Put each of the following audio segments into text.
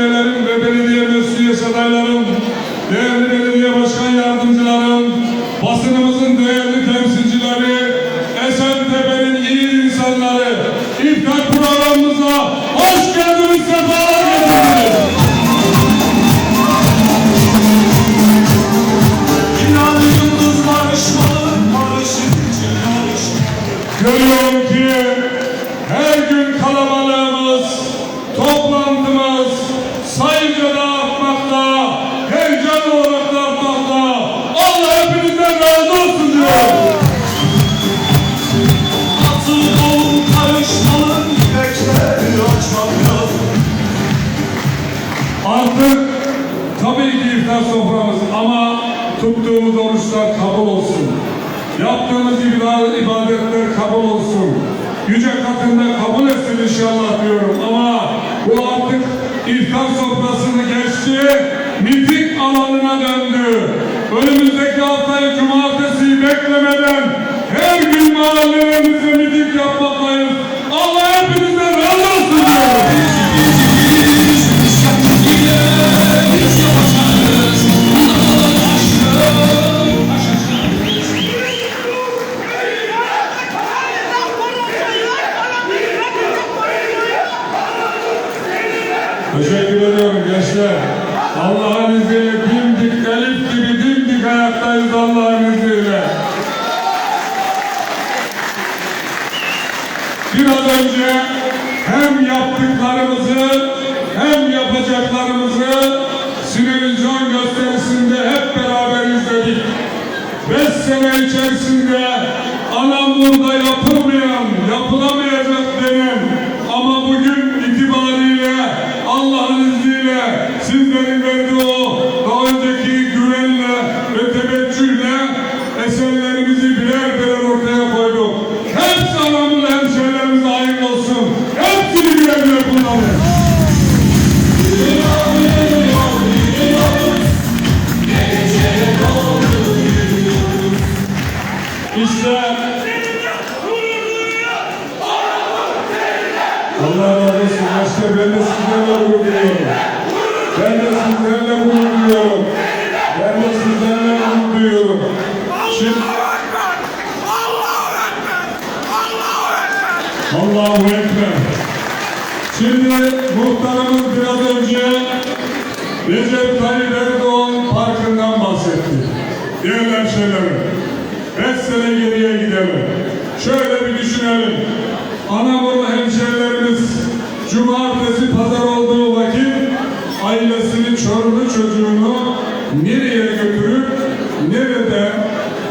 belediyelerin ve belediye meclis üyesi Artık tabii ki iftar soframız ama tuttuğumuz oruçlar kabul olsun. Yaptığımız ibadetler kabul olsun. Yüce katında kabul etsin inşallah diyorum ama bu artık iftar sofrasını geçti. Miting alanına döndü. Önümüzdeki haftayı cumartesi beklemeden her gün mahallelerimizde miting yapmaktayız. Allah hepinizden razı olsun diyorum. Biz yapacağız, bu da aşkım yavrumu çocuğumu nereye götürüp nerede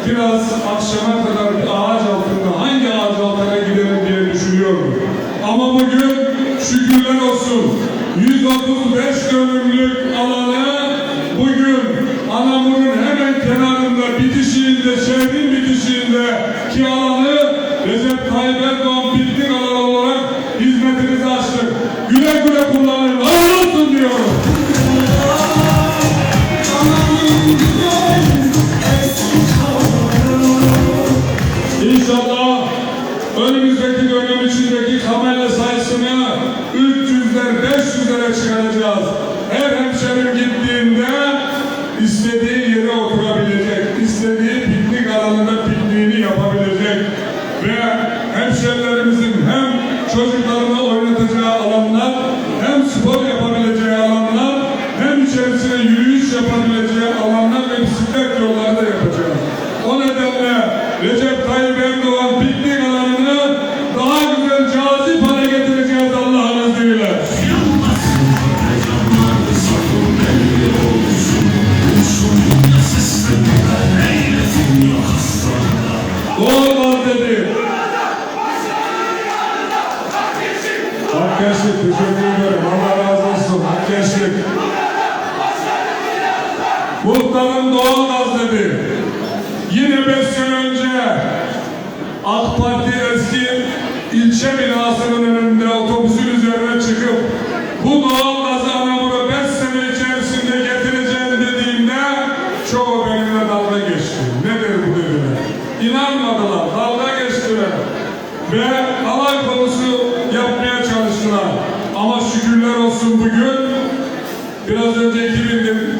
biraz akşama kadar bir ağaç altında hangi ağaç altına giderim diye düşünüyorum. Ama bugün şükürler olsun 135 dönümlük alanı bugün Anamur'un hemen kenarında bitişiğinde şehrin bitişiğinde ki alanı Recep Tayyip Erdoğan bitti Muhtarım Doğalgaz dedi. Yine beş sene önce AK Parti eski ilçe binasının önünde otobüsün üzerine çıkıp bu doğalgazı anamını beş sene içerisinde getireceğim dediğimde çoğu benimle dalga geçti. Nedir bu dediler? İnanmadılar, dalga geçtiler. Ve alay konusu yapmaya çalıştılar. Ama şükürler olsun bugün biraz önce 2000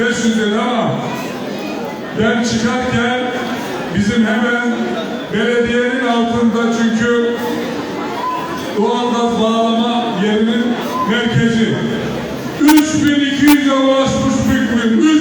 500 ama ben çıkarken bizim hemen belediyenin altında çünkü doğalgaz bağlama yerinin merkezi. 3200 3200'e ulaşmış bir.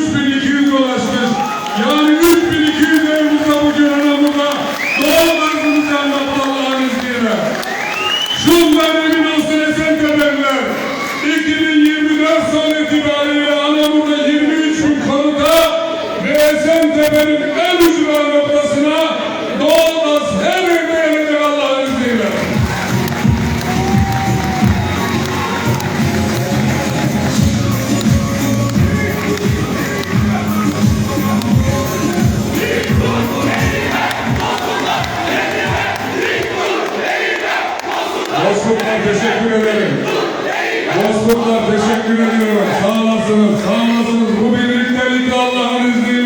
Allah'ın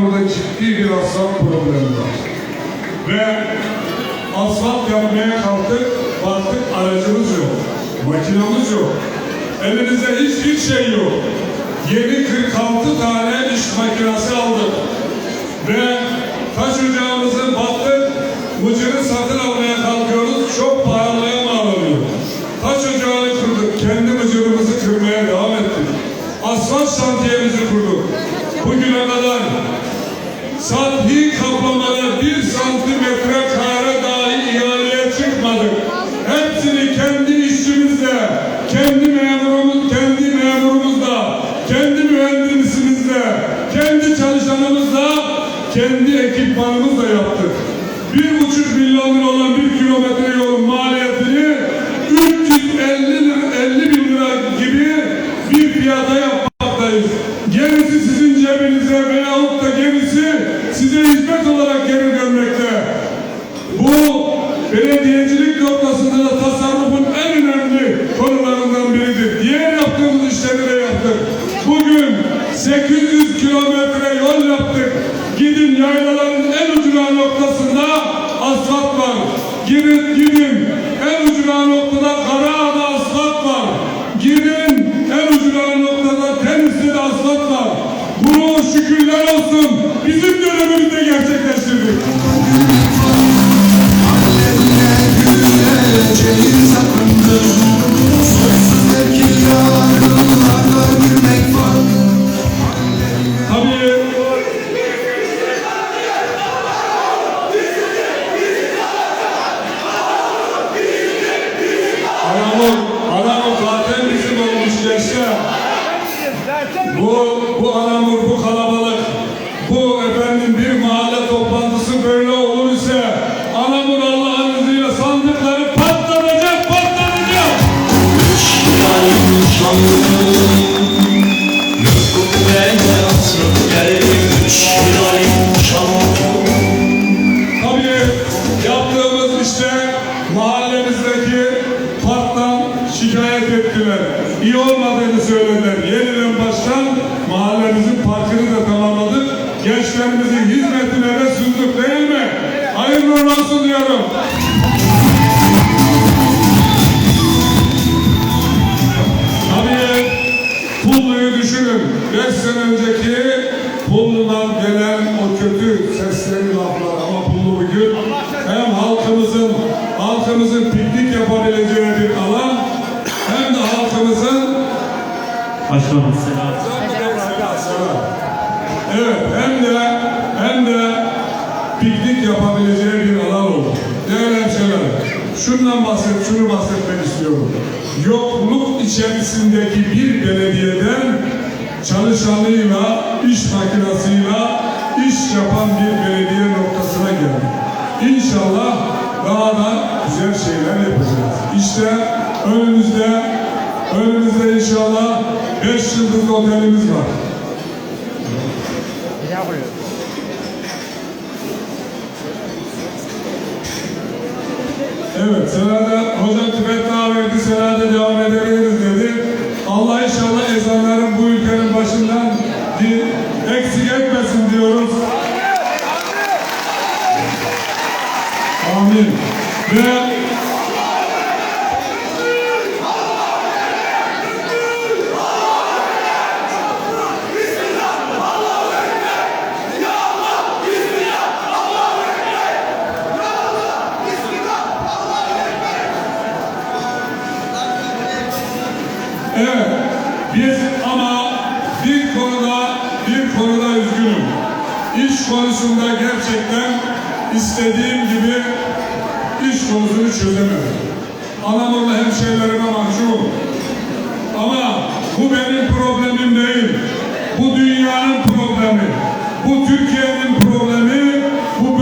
Anamur'da ciddi bir asfalt problemi var. Ve asfalt yapmaya kalktık, baktık aracımız yok, makinamız yok. Elimizde hiçbir şey yok. Yeni 46 tane iş makinesi aldık. Ve taş ocağımızı baktık, mıcırı satın almaya kalkıyoruz, çok pahalıya mal oluyor. Taş ocağını kırdık, kendi mıcırımızı kırmaya devam ettik. Asfalt şantiyemizi kurduk. Sathi kaplamada bir santimetre kare dahi ihaleye çıkmadık. Hepsini kendi işçimizle, kendi memurumuz, kendi memurumuzla, kendi mühendisimizle, kendi çalışanımızla, kendi ekipmanımızla yaptık. Bir buçuk milyon lira olan bir kilometre yolun maliyetini 350 lira, 50 bin lira gibi bir fiyata yapmaktayız. Gerisi sizin cebinize veyahut da gerisi size hizmet olarak geri dönmekte. Bu belediyecilik noktasında da tasarrufun en önemli konularından biridir. Diğer yaptığımız işleri de yaptık. Bugün 800 kilometre yol yaptık. Gidin yaylaların en ucuna noktasında asfalt var. Gidin, gidin en ucuna noktada Karaağa'da asfalt var. Gidin en ucuna noktada Tenizli'de asfalt var. Bunu şükürler olsun bizim dönemimizde gerçekleştirdik. Olsun diyorum. Tabii Pullu'yu düşünün. Beş sene önceki Pullu'dan gelen o kötü sesleri laflar ama Pullu bugün hem halkımızın halkımızın piknik yapabileceği bir alan hem de halkımızın Başkanım selam. Evet hem de hem de piknik yapabileceği bir alan oldu. Değerli hemşehriler, şundan bahset, şunu bahsetmek istiyorum. Yokluk içerisindeki bir belediyeden çalışanıyla, iş makinasıyla iş yapan bir belediye noktasına geldi. İnşallah daha da güzel şeyler yapacağız. İşte önümüzde, önümüzde inşallah 5 yıldızlı otelimiz var. Evet, Senada hocam Tibet daha verdi, Senada devam edebiliriz dedi. Allah inşallah ezanların bu ülkenin başından eksik etmesin diyoruz. Amin. Ve Evet, biz ama bir konuda, bir konuda üzgünüm. İş konusunda gerçekten istediğim gibi iş konusunu çözemedim. Anamurlu hemşehrilerime mahcubum. Ama bu benim problemim değil. Bu dünyanın problemi. Bu Türkiye'nin problemi. Bu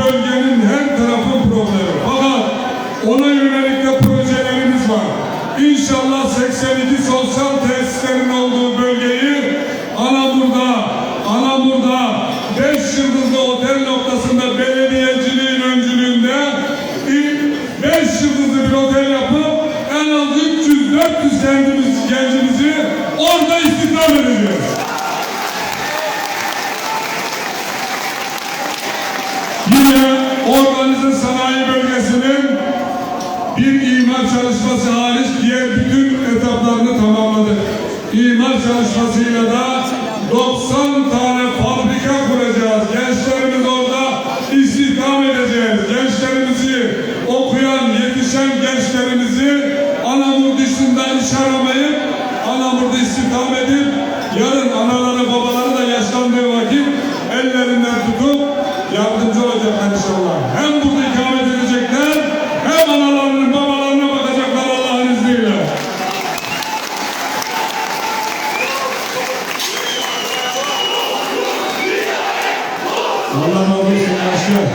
bölgenin her tarafın problemi. Fakat ona yönelik de projelerimiz var. İnşallah 82 sosyal tesislerin olduğu bölgeyi Anamur'da, Anamur'da 5 yıldızlı otel noktasında belediyeciliğin öncülüğünde 5 yıldızlı bir otel yapıp en az 300-400 kendimiz, gencimizi orada istihdam edeceğiz. Yine organize sanayi bölgesinin bir imar çalışması hariç diğer bütün etaplarını tamamladık. İmar çalışmasıyla da 90 tane fabrika kuracağız. Gençlerimiz orada istihdam edeceğiz. Gençlerimizi okuyan, yetişen gençlerimizi Anamur dışında iş aramayıp Anamur'da istihdam edip yarın anaları babaları da yaşlandığı vakit ellerinden tutup yardımcı olacaklar inşallah. Hem burada ikamet edecekler hem analarının babalarına bakacaklar Allah'ın izniyle. Allah razı olsun gençler.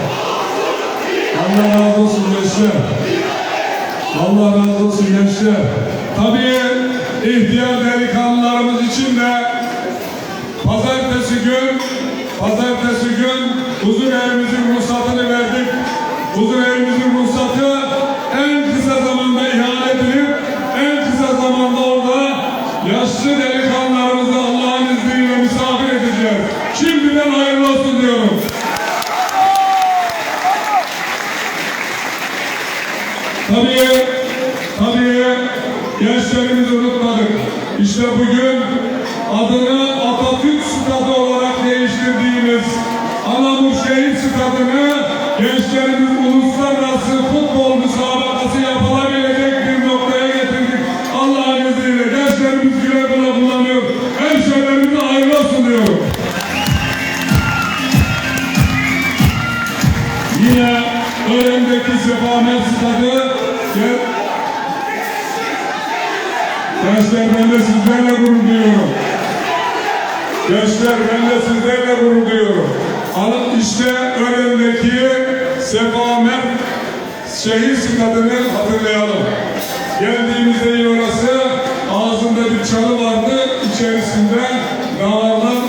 Allah razı olsun gençler. Allah razı olsun gençler. Tabii ihtiyar delikanlılarımız için de pazartesi gün pazartesi gün huzur evimizin ruhsatını verdik. Huzur evimizin ruhsatı en kısa zamanda ihale edilip en kısa zamanda orada yaşlı delikanlılarımızı Allah'ın izniyle misafir edeceğiz. Şimdiden hayırlı olsun diyorum. Tabii, tabii gençlerimizi unutmadık. İşte bugün adını Atatürk Stadı olarak değiştirdiğimiz Anamur Şehit Stadı'nı gençlerimiz uluslararası futbol müsabakası yapılabilecek bir noktaya getirdik. Allah'ın izniyle gençlerimiz güle güle kullanıyor. Hemşehrilerimize hayırlı olsun diyorum. Yine Ören'deki Sefamet Stadı Ge- Gençler ben de sizlerle gurur duyuyorum. Gençler ben de sizlerle gurur duyuyorum. Anıt işte önündeki sefamet şehir stadını hatırlayalım. Geldiğimizde orası ağzında bir çalı vardı. içerisinde nağarlar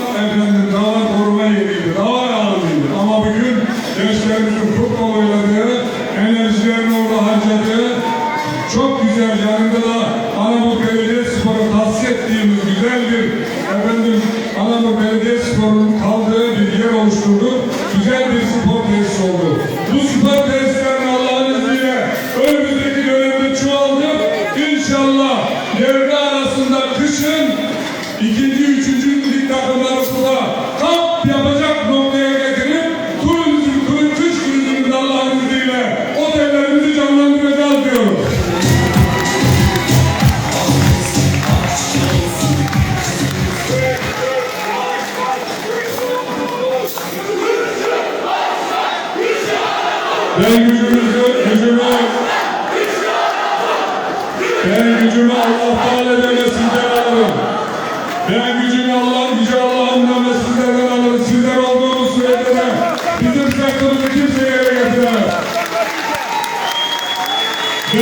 Ve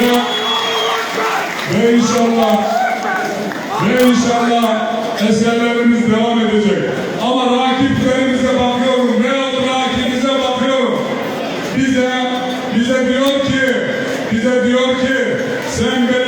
inşallah ve inşallah eserlerimiz devam edecek. Ama rakiplerimize bakıyorum. Ne oldu rakibimize bakıyorum. Bize bize diyor ki bize diyor ki sen benim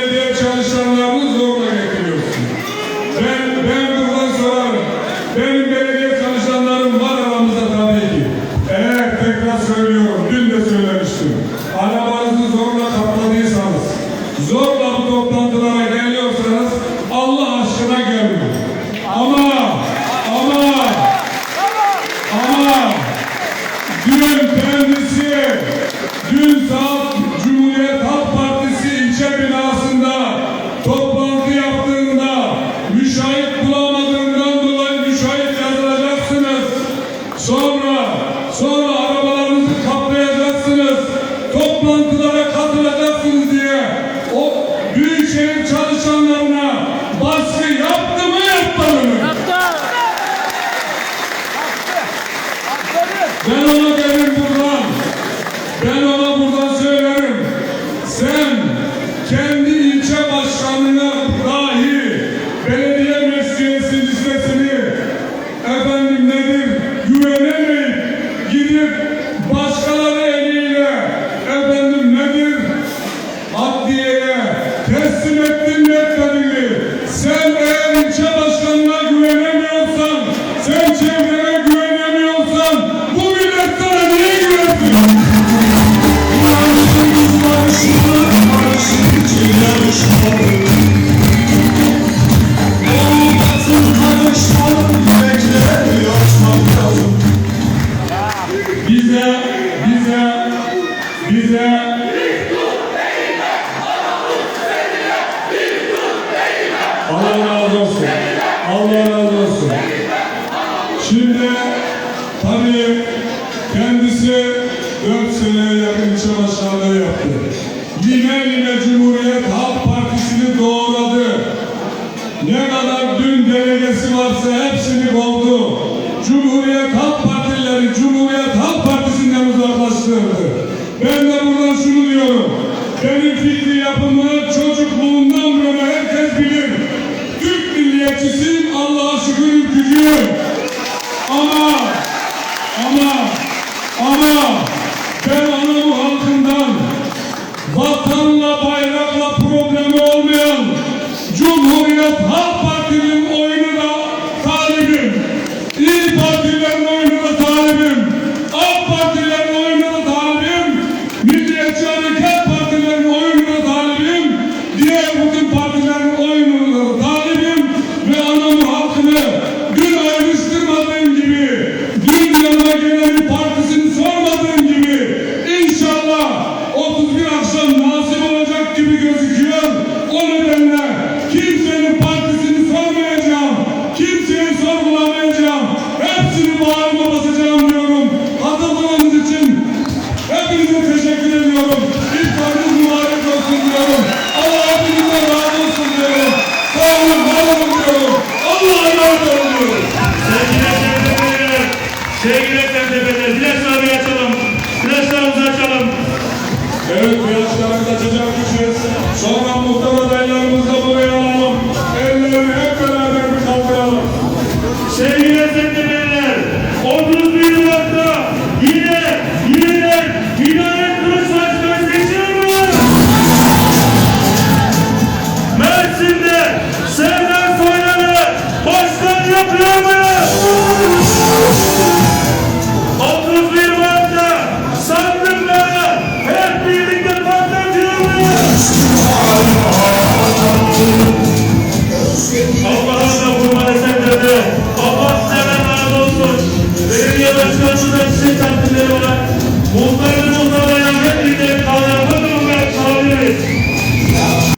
Cumhuriyet Halk Partisi'ni doğradı. Ne kadar dün delegesi varsa hepsi